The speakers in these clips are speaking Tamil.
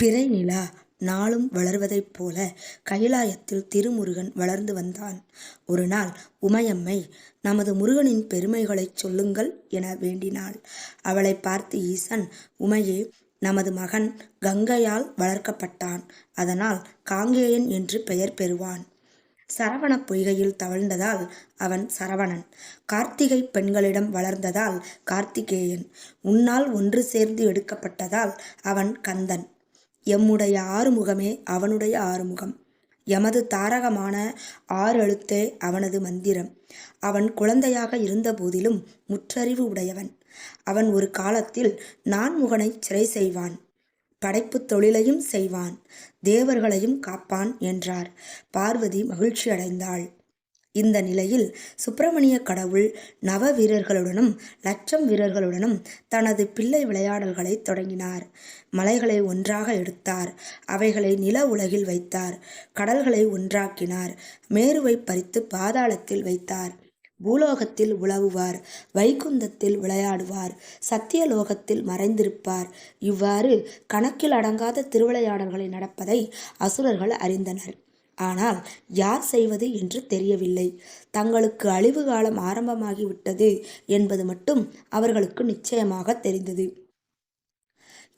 பிறை நிலா நாளும் வளர்வதைப் போல கைலாயத்தில் திருமுருகன் வளர்ந்து வந்தான். ஒரு நாள் உமையம்மை நமது முருகனின் பெருமைகளைச் சொல்லுங்கள் என வேண்டினாள். அவளைப் பார்த்து ஈசன் உமையே நமது மகன் கங்கையால் வளர்க்கப்பட்டான். அதனால் காங்கேயன் என்று பெயர் பெறுவான். சரவணப் பொய்கையில் தவழ்ந்ததால் அவன் சரவணன். கார்த்திகைப் பெண்களிடம் வளர்ந்ததால் கார்த்திகேயன். உன்னால் ஒன்று சேர்ந்து எடுக்கப்பட்டதால் அவன் கந்தன். எம்முடைய ஆறுமுகமே அவனுடைய ஆறுமுகம். எமது தாரகமான ஆறெழுத்தே அவனது மந்திரம். அவன் குழந்தையாக இருந்தபோதிலும் முற்றறிவு உடையவன். அவன் ஒரு காலத்தில் நான்முகனை சிறை செய்வான். படைப்புத் தொழிலையும் செய்வான். தேவர்களையும் காப்பான் என்றார். பார்வதி மகிழ்ச்சி அடைந்தாள் இந்த நிலையில் சுப்பிரமணியக் கடவுள் நவ வீரர்களுடனும் லட்சம் வீரர்களுடனும் தனது பிள்ளை விளையாடல்களைத் தொடங்கினார். மலைகளை ஒன்றாக எடுத்தார். அவைகளை நில உலகில் வைத்தார். கடல்களை ஒன்றாக்கினார். மேருவைப் பறித்து பாதாளத்தில் வைத்தார். பூலோகத்தில் உழவுவார் வைகுந்தத்தில் விளையாடுவார். சத்தியலோகத்தில் மறைந்திருப்பார். இவ்வாறு கணக்கில் அடங்காத திருவிளையாடல்களை நடப்பதை அசுரர்கள் அறிந்தனர். ஆனால் யார் செய்வது என்று தெரியவில்லை. தங்களுக்கு அழிவு காலம் ஆரம்பமாகிவிட்டது என்பது மட்டும் அவர்களுக்கு நிச்சயமாக தெரிந்தது.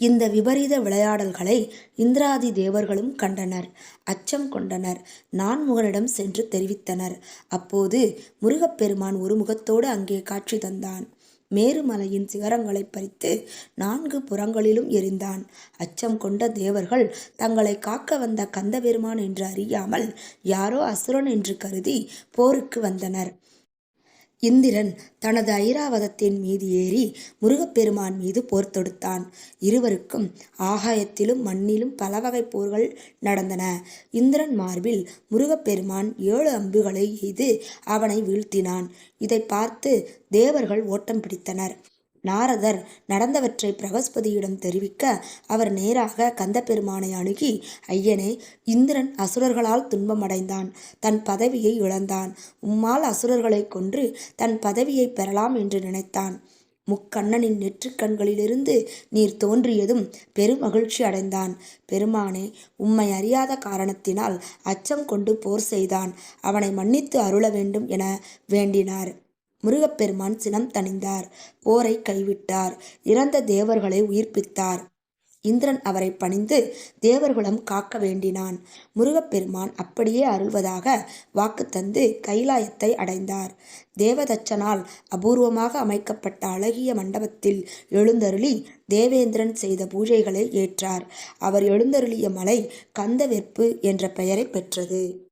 இந்த விபரீத விளையாடல்களை இந்திராதி தேவர்களும் கண்டனர். அச்சம் கொண்டனர். நான்முகனிடம் சென்று தெரிவித்தனர். அப்போது முருகப்பெருமான் ஒரு முகத்தோடு அங்கே காட்சி தந்தான். மேருமலையின் சிகரங்களைப் பறித்து நான்கு புறங்களிலும் எரிந்தான் அச்சம் கொண்ட தேவர்கள் தங்களை காக்க வந்த கந்தபெருமான் என்று அறியாமல் யாரோ அசுரன் என்று கருதி போருக்கு வந்தனர். இந்திரன் தனது ஐராவதத்தின் மீது ஏறி முருகப்பெருமான் மீது போர் தொடுத்தான். இருவருக்கும் ஆகாயத்திலும் மண்ணிலும் பலவகை போர்கள் நடந்தன. இந்திரன் மார்பில் முருகப்பெருமான் ஏழு அம்புகளை எய்து அவனை வீழ்த்தினான். இதைப் பார்த்து தேவர்கள் ஓட்டம் பிடித்தனர். நாரதர் நடந்தவற்றை பிரகஸ்பதியிடம் தெரிவிக்க அவர் நேராக கந்தபெருமானை அணுகி ஐயனே இந்திரன் அசுரர்களால் துன்பமடைந்தான். தன் பதவியை இழந்தான். உம்மால் அசுரர்களைக் கொன்று தன் பதவியைப் பெறலாம் என்று நினைத்தான். முக்கண்ணனின் நெற்றிக் கண்களிலிருந்து நீர் தோன்றியதும் பெருமகிழ்ச்சி அடைந்தான். பெருமானே உம்மை அறியாத காரணத்தினால் அச்சம் கொண்டு போர் செய்தான். அவனை மன்னித்து அருள வேண்டும் என வேண்டினார். முருகப்பெருமான் சினம் தணிந்தார். போரை கைவிட்டார். இறந்த தேவர்களை உயிர்ப்பித்தார். இந்திரன் அவரைப் பணிந்து தேவர்குலம் காக்க வேண்டினான். முருகப்பெருமான் அப்படியே அருள்வதாக வாக்கு தந்து கைலாயத்தை அடைந்தார். தேவதச்சனால் அபூர்வமாக அமைக்கப்பட்ட அழகிய மண்டபத்தில் எழுந்தருளி தேவேந்திரன் செய்த பூஜைகளை ஏற்றார். அவர் எழுந்தருளிய மலை கந்தவெற்பு என்ற பெயரைப் பெற்றது.